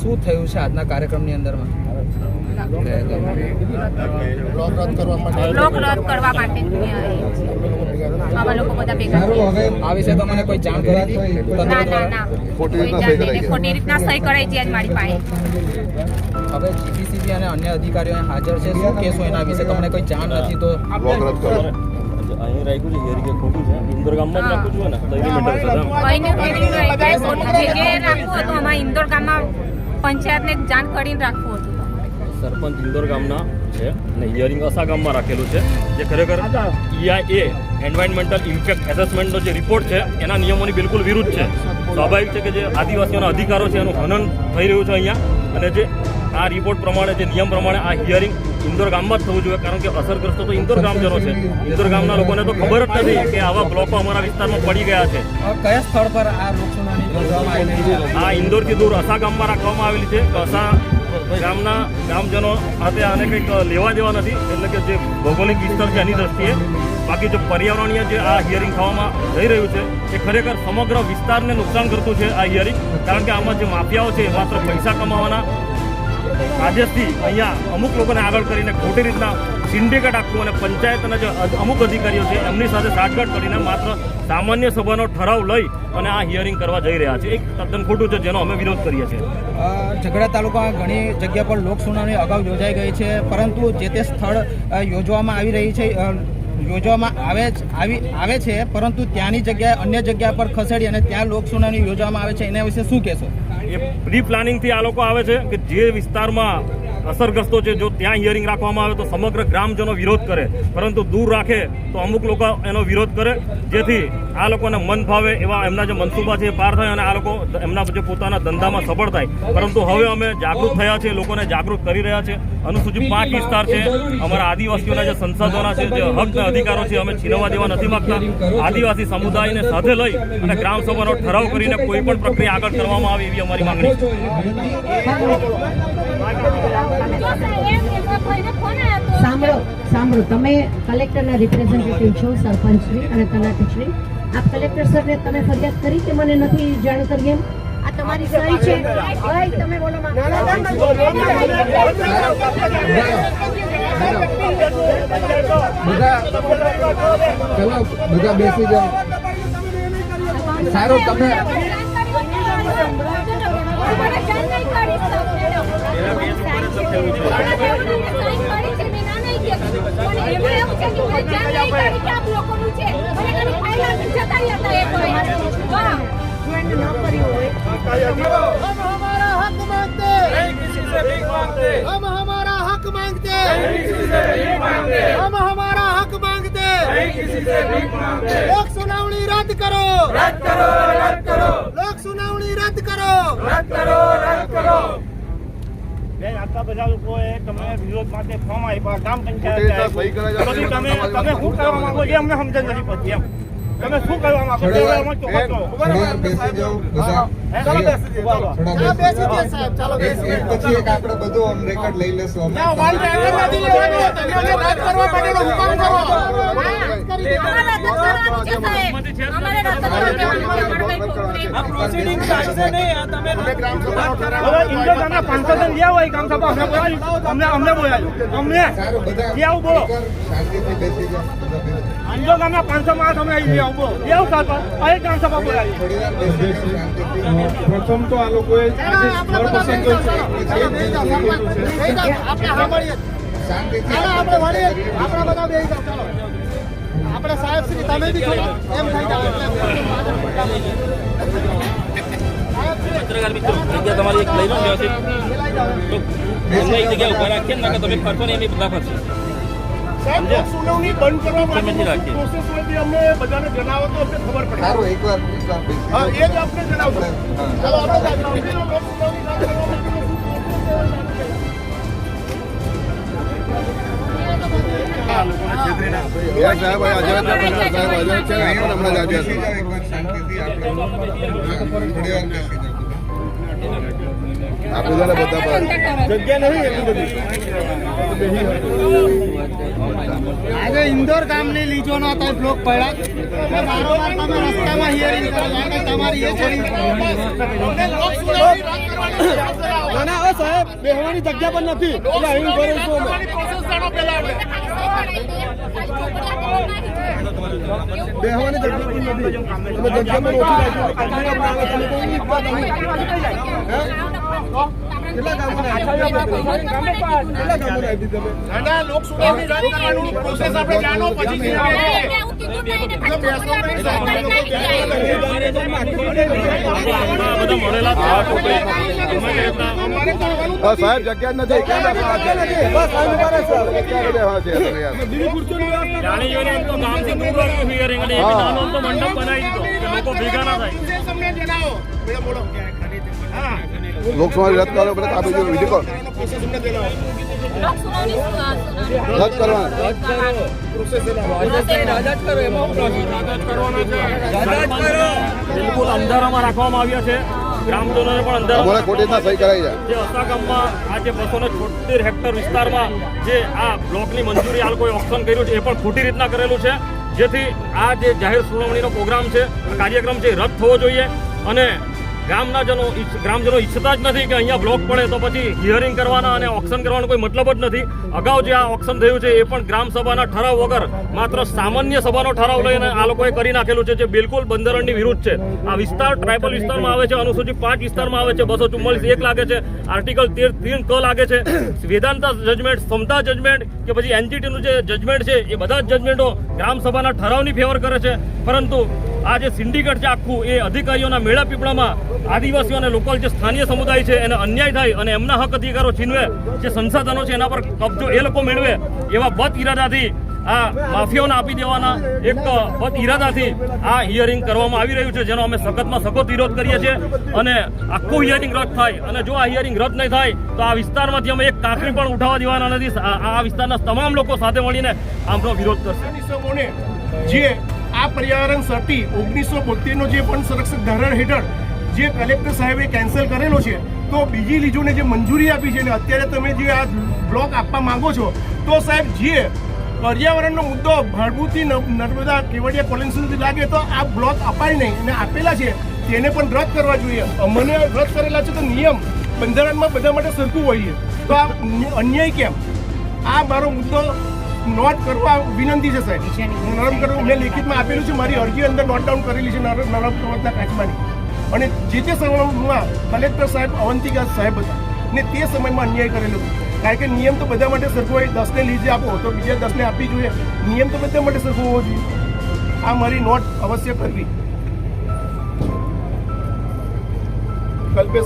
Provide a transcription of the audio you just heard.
શું થયું છે આજના કાર્યક્રમની અંદરમાં? બ્લોક રદ કરવા માટે. આવા લોકો બધા ભેગા થયા. આ વિશે તમને કોઈ જાણ કરી. ખોટી રીતના સહી કરાઈ છે. મારી પાસે. હવે જીપીસીબી અને અન્ય અધિકારીઓ હાજર છે શું કેસો એના વિશે? તમને કોઈ જાણ નથી તો અહીં રાખ્યું છે એરિયા ખોટું છે. ઇન્દોર ગામમાં જ રાખવું જોઈએ ને તો એની રાખવું હતું. અમારા ઇન્દોર ગામમાં પંચાયતને જાણ કરીને રાખવું હતું. સરપંચ ઇન્દોર ગામના છે અને હિયરિંગ અસા ગામમાં રાખેલું છે. જે ખરેખર ઈઆઈએ એન્વાયરમેન્ટલ ઇમ્પેક્ટ એસેસમેન્ટનો જે રિપોર્ટ છે એના નિયમોની બિલકુલ વિરુદ્ધ છે. સ્વાભાવિક છે કે જે આદિવાસીઓના અધિકારો છે એનું હનન થઈ રહ્યું છે અહીંયા. અને જે આ રિપોર્ટ પ્રમાણે જે નિયમ પ્રમાણે આ હિયરિંગ ઇન્દોર ગામમાં જ થવું જોઈએ કારણ કે અસરગ્રસ્તો તો ઇન્દોર ગામજનો છે. ઇન્દોર ગામના લોકોને તો ખબર જ નથી કે આવા બ્લોકો અમારા વિસ્તારમાં પડી ગયા છે. કયા સ્થળ પર આ આ ઇન્દોરથી દૂર અસા ગામમાં રાખવામાં આવેલી છે. અસા ગામના ગામજનો સાથે આને કંઈક લેવા દેવા નથી એટલે કે જે ભૌગોલિક વિસ્તાર છે એની દ્રષ્ટિએ. બાકી જે પર્યાવરણીય જે આ હિયરિંગ થવામાં જઈ રહ્યું છે એ ખરેખર સમગ્ર વિસ્તારને નુકસાન કરતું છે આ હિયરિંગ કારણ કે આમાં જે માફિયાઓ છે એ માત્ર પૈસા કમાવાના આદેશથી અહીંયા અમુક લોકોને આગળ કરીને ખોટી રીતના સિન્ડિકેટ આપવું અને પંચાયતના જે અમુક અધિકારીઓ છે, એમની સાથે સાઠગાંઠ કરીને માત્ર સામાન્ય સભાનો ઠરાવ લઈ અને આ હિયરિંગ કરવા જઈ રહ્યા છે. એક તદ્દન ખોટું છે જેનો અમે વિરોધ કરીએ છીએ. ઝઘડા તાલુકામાં ઘણી જગ્યા પર લોકસુનાવણી અગાઉ યોજાઈ ગઈ છે, પરંતુ જે તે સ્થળ યોજવામાં આવી રહી છે યોજવામાં આવે આવી આવે છે, પરંતુ ત્યાંની જગ્યાએ અન્ય જગ્યા પર ખસેડી અને ત્યાં લોકસુનાવણી યોજવામાં આવે છે, એના વિશે શું કહેશો? એ પ્રી પ્લાનિંગથી આ લોકો આવે છે કે જે વિસ્તારમાં અસરગ્રસ્તો છે. જો ત્યાં હિયરિંગ રાખવામાં આવે તો સમગ્ર ગ્રામજનો વિરોધ કરે. પરંતુ દૂર રાખે તો અમુક લોકો એનો વિરોધ કરે. જેથી આ લોકોને મન ભાવે એવા એમના જે મનસુબા છે એ પાર થાય અને આ લોકો એમના જે પોતાના ધંધામાં સફળ થાય. પરંતુ હવે અમે જાગૃત થયા છે લોકોને જાગૃત કરી રહ્યા છે અનુસૂચિત પાંચ વિસ્તાર છે. અમારા આદિવાસીઓના જે સંસાધનો છે, જે હક અધિકારો છે, અમે છીનવા દેવા નથી માંગતા. આદિવાસી સમુદાયને સાથે લઈ અને ગ્રામ સભાનો ઠરાવ કરીને કોઈ પણ પ્રક્રિયા આગળ કરવામાં આવે એવી અમારી માંગણી છે. સાંભળો સાંભળો. તમે કલેક્ટરના રિપ્રેઝેન્ટેટિવ છો, સરપંચશ્રી અને તલાટીશ્રી. આ કલેક્ટર સરને તમે ફરિયાદ કરી કે મને નથી જાણ કરી એમ? આ તમારી સહી છે? સારું, તમે हम हमारा हक मांगते हम हमारा हक मांगते हम हमारा हक मांगते लोक सुनावणी रद्द करो रद्द करो रद्द करो लोक सुनावणी रद्द करो रद्द करो रद्द करो બેન આટલા બધા લોકોએ તમે વિરોધ માટે ફોર્મ આપ્યા ગ્રામ ખોટી રીતે સહી કરાવી પંચાયત આપી. તમે તમે શું કરવા માંગો એ અમને સમજણ નથી પડતી એમ તમે શું કહેવા માંગો ચાલો બેસી જાઓ, ચાલો. ચાલો બેસી બેસી જાઓ, સાહેબ. ચાલો બેસી એક પછી એક આપણે બધું આમ રેકોર્ડ લઈ લેશું. અમે ના, વાલ ડ્રાઈવર નથી લેવાનો. તમે રદ કરવા માટેનો હુકમ કરો. અમને બોલાયું અમને અમને અમને બધા આવું બોલો શાંતિથી બેસી જાઓ. બેસી. ગામના પાંચસો માણસ અમે આવી ગયા આવું બોલો લઈ અહીં ગ્રામ સભા બોલાવી. પ્રથમ તો આ લોકોએ આપણે સાહેબ શ્રી તમે બી એમ થઈ જાઓ પત્રકાર મિત્રો જગ્યા તમારી એક લઈ લો વ્યવસ્થિત. જગ્યા ઊભા રાખીએ ને તમે ફરશો ને એમની બધા ફરશે સાહેબ સુનાવણી બંધ કરવા રાખી. માટે પ્રોસેસ હોય તે અમને બધાને જણાવો તો અમને ખબર પડે. સારું એકવાર એકવાર હા એ જ આપણે જણાવજો. ચાલો આપણે ગામડીનો લોક સુનાવણી ના કરવા માટે સાહેબ આઝાદ સાહેબ છે હમણાં જ બેસી જાઓ એકવાર શાંતિથી આપણે હા, થોડી વાર બેસી આપી દો બધા જગ્યા નહીં એટલી બધી. આજે ઇન્દોર ગામની લીજોનો તો બ્લોક પડ્યા? વારંવાર તમે રસ્તામાં હિયરિંગ કરો છો કે તમારી એ છોડી ના ના હવે સાહેબ બેહવાની જગ્યા પણ નથી. એટલે અહીં ઊભો રહીશું અમે. બેહવાની જગ્યા પણ નથી. તમે જગ્યામાં ઓછી રાખી આટલી આપણે આવે તમે કોઈ સાહેબ જગ્યા નથી મંડપ બનાવી દીધો લોકો ભેગા ના થાય. બોલો હા. લોકસભા રદ કરો બધા દો બીજું અમને જણાવો રદ કરવાના. અંધારામાં રાખવામાં આવ્યા છે. ગ્રામજનોને પણ અંધારામાં ખોટી સહી કરાઈ જાય જે અસાગામમાં આ જે બસો ને છોતેર હેક્ટર વિસ્તારમાં જે આ બ્લોકની મંજૂરી આ લોકોએ ઓપ્શન કર્યું છે એ પણ ખોટી રીતના કરેલું છે. જેથી આ જે જાહેર સુનાવણીનો પ્રોગ્રામ છે કાર્યક્રમ છે રદ થવો જોઈએ અને ગામના જનો ગ્રામજનો ઈચ્છતા જ નથી કે અહીંયા બ્લોક પડે તો પછી હિયરિંગ કરવાના અને ઓક્શન કરવાનો કોઈ મતલબ જ નથી. અગાઉ જે આ ઓક્શન થયું છે એ પણ ગ્રામ સભાના ઠરાવ વગર માત્ર સામાન્ય સભાનો ઠરાવ લઈને આ લોકોએ કરી નાખેલું છે, જે બિલકુલ બંધારણની વિરુદ્ધ છે. આ વિસ્તાર ટ્રાઇબલ વિસ્તારમાં આવે છે, અનુસૂચિત પાંચ વિસ્તારમાં આવે છે, બસો ચુમ્માલીસ એક લાગે છે, આર્ટિકલ તેર ત્રણ ક લાગે છે. વેદાંતા જજમેન્ટ સમતા જજમેન્ટ કે પછી એનજીટીનું જે જજમેન્ટ છે, એ બધા જ જજમેન્ટો ગ્રામ સભાના ઠરાવની ફેવર કરે છે. પરંતુ આ જે સિન્ડિકેટ છે આખું. એ અધિકારીઓના મેળા પીપળામાં આદિવાસીઓ અને લોકલ જે સ્થાનીય સમુદાય છે, એને અન્યાય થાય અને એમના હક અધિકારો છીનવે, જે સંસાધનો છે એના પર કબજો એ લોકો મેળવે, એવા બદ ઇરાદાથી આ માફિયાઓને આપી દેવાના એક બદ ઇરાદાથી આ હિયરિંગ કરવામાં આવી રહ્યું છે, જેનો અમે સખતમાં સખત વિરોધ કરીએ છીએ અને આખું હિયરિંગ રદ થાય. અને જો આ હિયરિંગ રદ નહીં થાય, તો આ વિસ્તારમાંથી અમે એક કાંકરી પણ ઉઠાવવા દેવાના નથી. આ વિસ્તારના તમામ લોકો સાથે મળીને આમનો વિરોધ કરશે. જે આ પર્યાવરણ સર્ટી ઓગણીસો બોતેરનો જે પણ સંરક્ષક ધારણ હેઠળ જે કલેક્ટર સાહેબે કેન્સલ કરેલો છે, તો બીજી લીજોને જે મંજૂરી આપી છે ને અત્યારે તમે જે આ બ્લોક આપવા માંગો છો, તો સાહેબ જે પર્યાવરણનો મુદ્દો ભાડભૂતથી નર્મદા કેવડિયા કોલેજ સુધી લાગે તો આ બ્લોક અપાય નહીં અને આપેલા છે, તેને પણ રદ કરવા જોઈએ. અમને રદ કરેલા છે તો નિયમ બંધારણમાં બધા માટે સરખું હોય છે તો આ અન્યાય કેમ? આ મારો મુદ્દો નોટ કરવા વિનંતી છે સાહેબ. નરમ કરવું મેં લેખિતમાં આપેલું છે મારી અરજી અંદર નોટ ડાઉન કરેલી છે નરમ કરવાના કાચમાંની અને જે તે સમયમાં કલેક્ટર સાહેબ અવંતિકા સાહેબ હતા ને તે સમયમાં અન્યાય કરેલો કારણ કે નિયમ તો બધા માટે સરખો હોય દસને લીધે આપો તો બીજા દસને આપવી જોઈએ. નિયમ તો બધા માટે સરખો હોવો જોઈએ. આ મારી નોટ અવશ્ય કરવી. કલ્પેશ